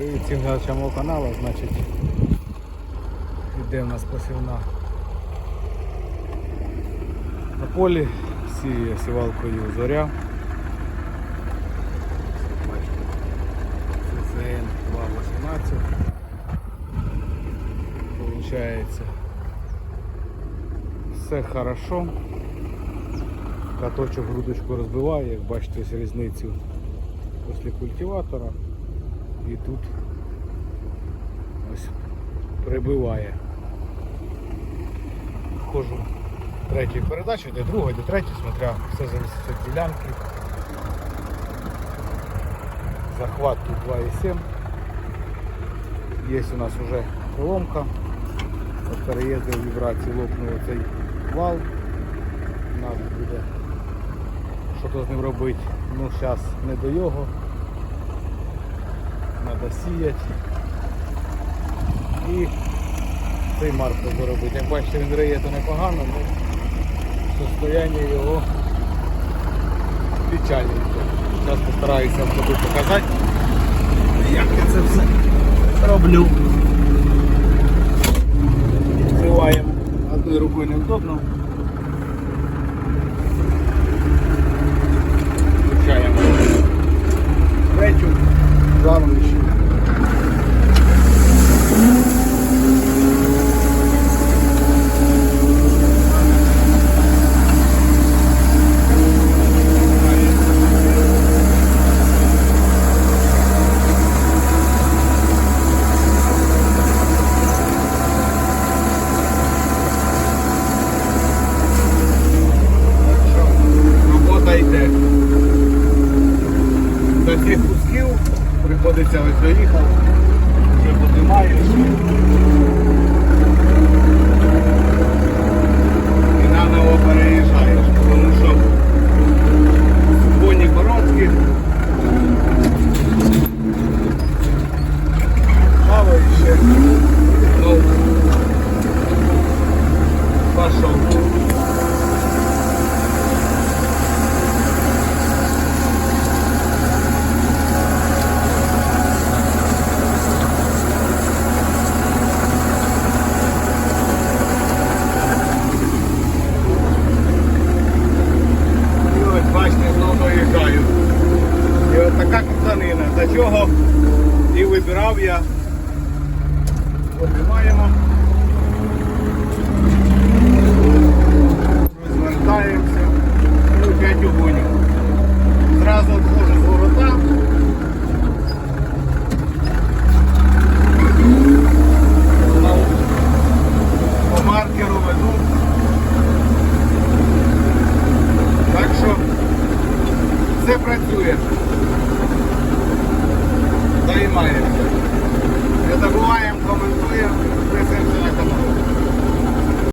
Привіт всім глядачам мого каналу, значить іде в нас посівна на полі, сіє сівалкою зоря. Бачите, ЦЦН 218. Получається все хорошо. Каточок грудочку розбиває, як бачите ось різницю після культиватора і тут ось прибиває. Хожу третьою передачею, де другою, де третьою, смотря, все залежить від ділянки. Захват тут 2,7. Є у нас вже поломка. От переїздив вібрації, лопнув цей вал. Надо буде що-то з ним робити. Ну зараз не до його. Треба сіяти. І цей маркер доробити. Як бачите, він риє то непогано, але состояння його печальне. Зараз постараюся тобі показати, як я це все роблю. Відкриваємо одною рукою невдобно. Включаємо третю жаровище. Приходиться ось доїхав, вже подимаєш. І наново переїжджаєш, тому що коні короткі. Мало ще. Ну, пішов. І ось бачите, знову доїжджаю. І от крутанина. Для чого і вибирав я. Обіймаємо. Займаємося. Не забуваємо, коментуємо, підписуємося на канал.